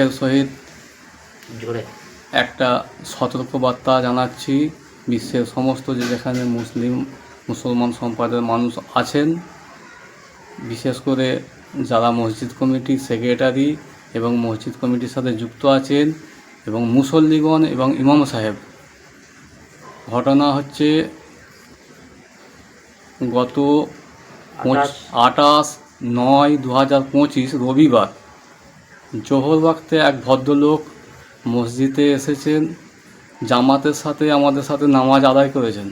দুঃখের সহিত একটা সতর্কবার্তা জানাচ্ছি। বিশ্বের সমস্ত যে যেখানে মুসলিম মুসলমান সম্প্রদায়ের মানুষ আছেন বিশেষ করে যারা মসজিদ কমিটির সেক্রেটারি এবং মসজিদ কমিটির সাথে যুক্ত আছেন এবং মুসল্লিগণ এবং ইমাম সাহেব। ঘটনা হচ্ছে গত। আঠাশ। নয় দু হাজার পঁচিশ রবিবার জোহর ওয়াক্তে এক ভদ্রলোক মসজিদে এসেছেন, জামাতের সাথে আমাদের সাথে নামাজ আদায় করেছেন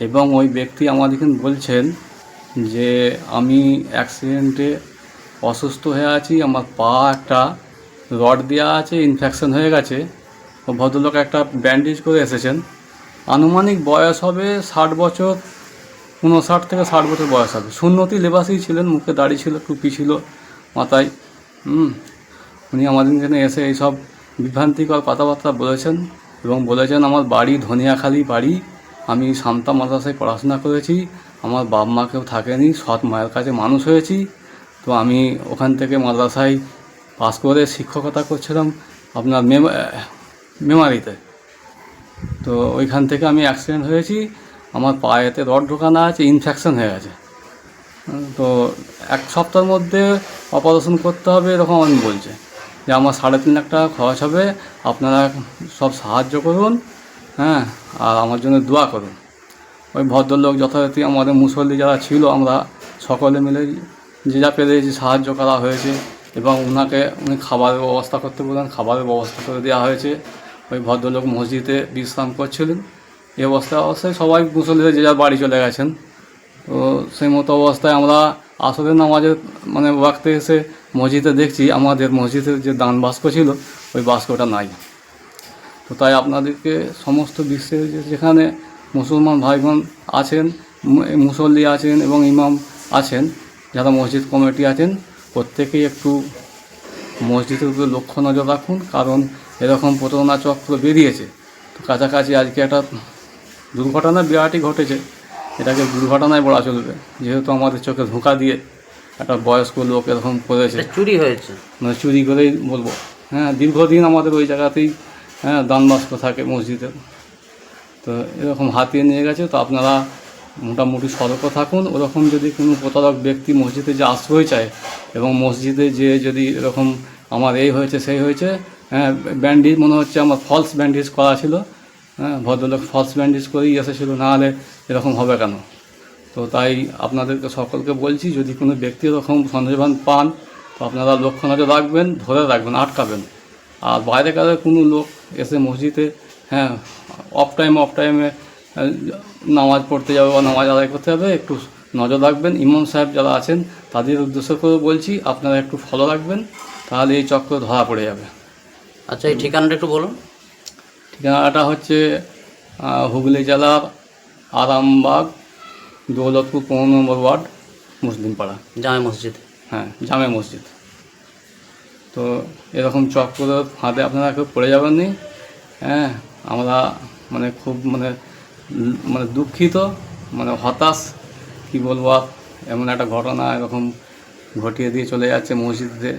এবং ওই ব্যক্তি আমাদেরকে বলছেন যে, আমি অ্যাক্সিডেন্টে অসুস্থ হয়ে আছি, আমার পা একটা রড দেওয়া আছে ইনফেকশন হয়ে গেছে। ও ভদ্রলোক একটা ব্যান্ডেজ করে এসেছেন। আনুমানিক বয়স হবে ষাট বছর উনষাট থেকে ষাট বছর বয়স হবে। সুন্নতি লেবাসই ছিলেন, মুখে দাড়ি ছিল, টুপি ছিল, মাথায়, হুম উনি আমাদের এখানে এসে এইসব বিভ্রান্তিকর কথাবার্তা বলেছেন এবং বলেছেন, আমার বাড়ি ধনিয়াখালি বাড়ি। আমি শান্তা মাদ্রাসায় পড়াশোনা করেছি। আমার বাপ মা কেউ থাকেনি। সৎ মায়ের কাছে মানুষ হয়েছি। তো আমি ওখান থেকে মাদ্রাসায় পাস করে শিক্ষকতা করছিলাম আপনার মেম, মেমারিতে। তো ওইখান থেকে আমি অ্যাক্সিডেন্ট হয়েছি। আমার পায়েতে রড ঢোকানো আছে ইনফেকশন হয়ে গেছে। তো এক সপ্তাহের মধ্যে অপারেশন করতে হবে এরকম আমি বলছে। যে আমার সাড়ে তিন লাখ টাকা খরচ হবে, আপনারা সব সাহায্য করুন হ্যাঁ আর আমার জন্য দোয়া করুন। ওই ভদ্রলোক যথারীতি আমাদের মুসল্লি যারা ছিল, আমরা সকলে মিলে যে যা পেরেছি সাহায্য করা হয়েছে এবং ওনাকে উনি খাবারের ব্যবস্থা করতে বললেন খাবারের ব্যবস্থা করে দেওয়া হয়েছে। ওই ভদ্রলোক মসজিদে বিশ্রাম করছিলেন। এই অবস্থায় অবস্থায় সবাই মুসল্লিরা যে যার বাড়ি চলে গেছেন। তো সেই মতো অবস্থায় আমরা আসরের নামাজের মানে ওয়াক্তে এসে মসজিদে দেখছি, আমাদের মসজিদের যে দান বাস্ক ছিল, ওই বাস্কটা নাই। তো তাই আপনাদেরকে সমস্ত বিশ্বের যেখানে মুসলমান ভাই বোন আছেন মুসল্লি আছেন এবং ইমাম আছেন, যারা মসজিদ কমিটি আছেন, প্রত্যেকেই একটু মসজিদের উপরে লক্ষ্য নজর রাখুন, কারণ এরকম প্রতারণা চক্র বেরিয়েছে। তো কাছাকাছি আজকে একটা দুর্ঘটনা, বিরাটই ঘটেছে। এটাকে দুর্ঘটনায় বলা চলবে। যেহেতু আমাদের চোখে ধোঁকা দিয়ে একটা বয়স্ক লোক এরকম করেছে চুরি হয়েছে। মানে চুরি করেই বলব। হ্যাঁ দীর্ঘদিন আমাদের ওই জায়গাতেই হ্যাঁ দান বাস্ক থাকে মসজিদে। তো এরকম হাতিয়ে নিয়ে গেছে তো আপনারা মোটামুটি সতর্ক থাকুন। ওরকম যদি কোনো প্রতারক ব্যক্তি মসজিদে যে আশ্রয় চায় এবং মসজিদে যে যদি এরকম আমার এই হয়েছে সেই হয়েছে হ্যাঁ ব্যান্ডেজ মনে হচ্ছে আমার ফলস ব্যান্ডেজ করা ছিল হ্যাঁ ভদ্রলোক ফলস ব্যান্ডেজ করেই এসেছিল নাহলে এরকম হবে কেন? তো তাই আপনাদেরকে সকলকে বলছি, যদি কোনো ব্যক্তি এরকম সন্দেহবান পান, তো আপনারা লক্ষ্য নজর রাখবেন, ধরে রাখবেন, আটকাবেন। আর বাইরে কারে কোনো লোক এসে মসজিদে হ্যাঁ অফ টাইম অফ টাইমে নামাজ পড়তে যাবে বা নামাজ আদায় করতে হবে একটু নজর রাখবেন। ইমাম সাহেব যারা আছেন, তাদের উদ্দেশ্য করে বলছি, আপনারা একটু ফলো রাখবেন, তাহলে এই চক্র ধরা পড়ে যাবে। আচ্ছা এই ঠিকানাটা একটু বলুন। ঠিকানাটা হচ্ছে হুগলি জেলার আরামবাগ দৌলতপুর পনেরো নম্বর ওয়ার্ড মুসলিম পাড়া জামে মসজিদ। হ্যাঁ জামে মসজিদ। তো এরকম চক্র ফাঁদে আপনারা কেউ পড়ে যাবেন নি হ্যাঁ আমরা মানে খুব মানে মানে দুঃখিত মানে হতাশ কি বলব আর এমন একটা ঘটনা এরকম ঘটিয়ে দিয়ে চলে যাচ্ছে মসজিদে।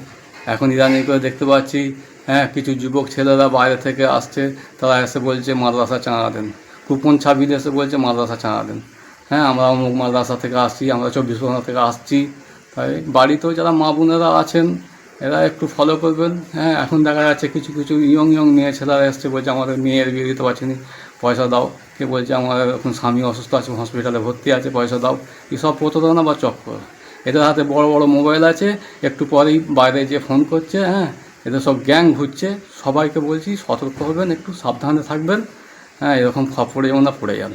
এখন ইদানিং করে দেখতে পাচ্ছি হ্যাঁ কিছু যুবক ছেলেরা বাইরে থেকে আসছে, তারা এসে বলছে, মাদ্রাসা চাঁদা দেন। কুপন ছাপিয়ে এসে বলছে, মাদ্রাসা চাঁদা দেন। হ্যাঁ আমরা অমুক মাদ্রাসা থেকে আসছি, আমরা চব্বিশ পরগনা থেকে আসছি। তাই বাড়িতেও যারা মা বোনেরা আছেন, এরা একটু ফলো করবেন। হ্যাঁ এখন দেখা যাচ্ছে কিছু কিছু ইয়ং ইয়ং মেয়ে ছেলেরা এসছে, বলছে, আমাদের মেয়ের বিয়ে দিতে পারছি না, পয়সা দাও। কে বলছে আমার এখন স্বামী অসুস্থ আছে হসপিটালে ভর্তি আছে, পয়সা দাও। এসব প্রতারণা বা চক্কর। এদের হাতে বড় বড় মোবাইল আছে, একটু পরেই বাইরে যে ফোন করছে হ্যাঁ। এদের সব গ্যাং ঘুরছে, সবাইকে বলছি সতর্ক হবেন, একটু সাবধানে থাকবেন। হ্যাঁ এরকম খপড়ে যেমন না পড়ে যান।